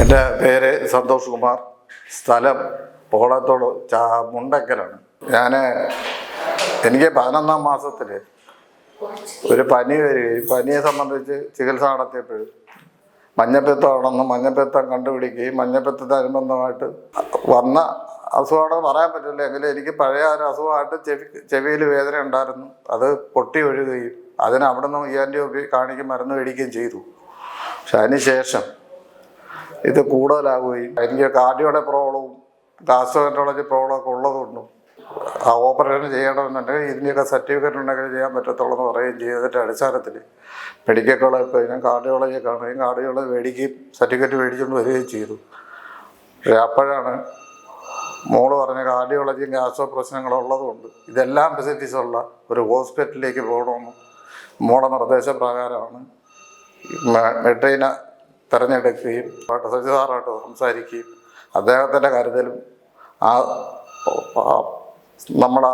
എന്റെ പേര് സന്തോഷ് കുമാർ. സ്ഥലം പോളത്തോട് ചാ മുണ്ടക്കലാണ്. ഞാൻ എനിക്ക് പതിനൊന്നാം മാസത്തിൽ ഒരു പനി വരികയും പനിയെ സംബന്ധിച്ച് ചികിത്സ നടത്തിയപ്പോൾ മഞ്ഞപ്പിത്തമാണെന്ന് മഞ്ഞപ്പിത്തം കണ്ടുപിടിക്കുകയും മഞ്ഞപ്പിത്തത്തെ അനുബന്ധമായിട്ട് വന്ന അസുഖമാണെന്ന് പറയാൻ പറ്റില്ല. എങ്കിലും എനിക്ക് പഴയ ഒരു അസുഖമായിട്ട് ചെവി ചെവിയിൽ വേദന ഉണ്ടായിരുന്നു. അത് പൊട്ടി ഒഴുകുകയും അതിന് അവിടെ നിന്ന് ഇ ആന്റി കാണിക്കും മരുന്ന് മേടിക്കുകയും ചെയ്തു. പക്ഷെ അതിന് ശേഷം ഇത് കൂടുതലാവുകയും എനിക്ക് കാർഡിയോടെ പ്രോബ്ലവും ഗാസ്ട്രോൻട്രോളജി പ്രോബ്ലം ഒക്കെ ഉള്ളതുകൊണ്ടും ആ ഓപ്പറേഷൻ ചെയ്യണമെന്നുണ്ടെങ്കിൽ ഇതിന്റെയൊക്കെ സർട്ടിഫിക്കറ്റ് ഉണ്ടെങ്കിൽ ചെയ്യാൻ പറ്റത്തുള്ളൂ എന്ന് പറയുകയും ചെയ്തതിന്റെ അടിസ്ഥാനത്തിൽ മെഡിക്കൽ കോളേജ് പോയി ഞാൻ കാർഡിയോളജി കാണുകയും കാർഡിയോളജി മേടിക്കുകയും സർട്ടിഫിക്കറ്റ് മേടിച്ചുകൊണ്ട് വരികയും ചെയ്തു. പക്ഷേ അപ്പോഴാണ് മോൾ പറഞ്ഞ കാർഡിയോളജിയും ഗ്യാസോ പ്രശ്നങ്ങളുള്ളതുകൊണ്ട് ഇതെല്ലാം ഫെസിലിറ്റീസ് ഉള്ള ഒരു ഹോസ്പിറ്റലിലേക്ക് പോകണമെന്ന് മോളെ നിർദ്ദേശപ്രകാരമാണ്. മെട്രീനെ തിരഞ്ഞെടുക്കുകയും സജി സാറായിട്ട് സംസാരിക്കുകയും അദ്ദേഹത്തിന്റെ കാര്യത്തിലും ആ നമ്മുടെ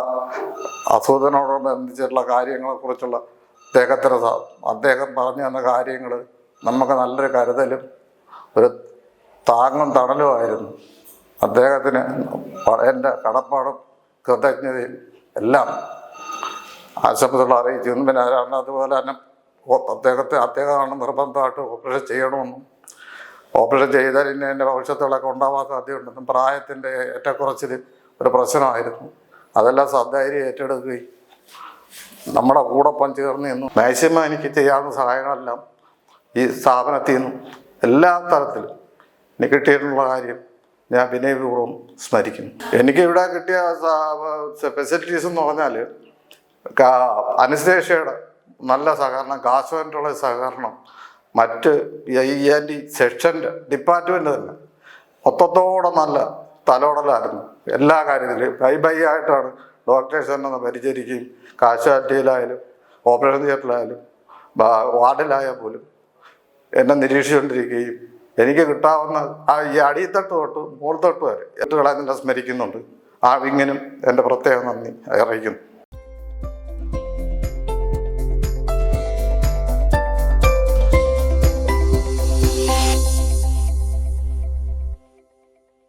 നമ്മളെ ബന്ധിച്ചിട്ടുള്ള കാര്യങ്ങളെക്കുറിച്ചുള്ള അദ്ദേഹത്തിന് സ- അദ്ദേഹം പറഞ്ഞു തന്ന കാര്യങ്ങൾ നമുക്ക് നല്ലൊരു കരുതലും ഒരു താങ്ങും തണലുമായിരുന്നു അദ്ദേഹത്തിന് എന്റെ കടപ്പാടും കൃതജ്ഞതയും എല്ലാം ആശംസകൾ അറിയിച്ചു. പിന്നെ അതുപോലെ തന്നെ അദ്ദേഹത്തെ അദ്ദേഹമാണ് നിർബന്ധമായിട്ട് ഓപ്പറേഷൻ ചെയ്യണമെന്നും ഓപ്പറേഷൻ ചെയ്താൽ ഇനി എന്റെ ഭവിഷ്യത്തുകളൊക്കെ ഉണ്ടാവാൻ സാധ്യതയുണ്ടെന്നും പ്രായത്തിന്റെ ഏറ്റക്കുറച്ചിൽ ഒരു പ്രശ്നമായിരുന്നു. അതെല്ലാം സദ്ധൈര്യം ഏറ്റെടുക്കുകയും നമ്മുടെ കൂടൊപ്പം ചേർന്ന് നിന്നു മാക്സിമം എനിക്ക് ചെയ്യാവുന്ന സഹായങ്ങളെല്ലാം ഈ സ്ഥാപനത്തിൽ നിന്നും എല്ലാ തരത്തിലും എനിക്ക് കിട്ടിയിട്ടുള്ള കാര്യം ഞാൻ വിനയപൂർവം സ്മരിക്കുന്നു. എനിക്ക് ഇവിടെ കിട്ടിയ ഫെസിലിറ്റീസ് എന്ന് പറഞ്ഞാൽ അനസ്തേഷ്യയുടെ നല്ല സഹകരണം കാശോന്റെ സഹകരണം മറ്റ് ഈ ആന്റി സെക്ഷന്റെ ഡിപ്പാർട്ട്മെന്റ് തന്നെ. മൊത്തത്തോടെ നല്ല തലോടലായിരുന്നു. എല്ലാ കാര്യത്തിലും ബൈ ബൈ ആയിട്ടാണ് ഡോക്ടേഴ്സ് തന്നെ പരിചരിക്കുകയും കാശുവാലിറ്റിയിലായാലും ഓപ്പറേഷൻ തിയേറ്ററിലായാലും വാർഡിലായാൽ പോലും എന്നെ നിരീക്ഷിച്ചുകൊണ്ടിരിക്കുകയും എനിക്ക് കിട്ടാവുന്ന ആ ഈ അടിത്തട്ട് തൊട്ട് മുകൾത്തൊട്ട് വരെ. എട്ടുകളെ നിന്നെ സ്മരിക്കുന്നുണ്ട്. ആ വിങ്ങിനും എന്റെ പ്രത്യേക നന്ദി അറിയിക്കുന്നു.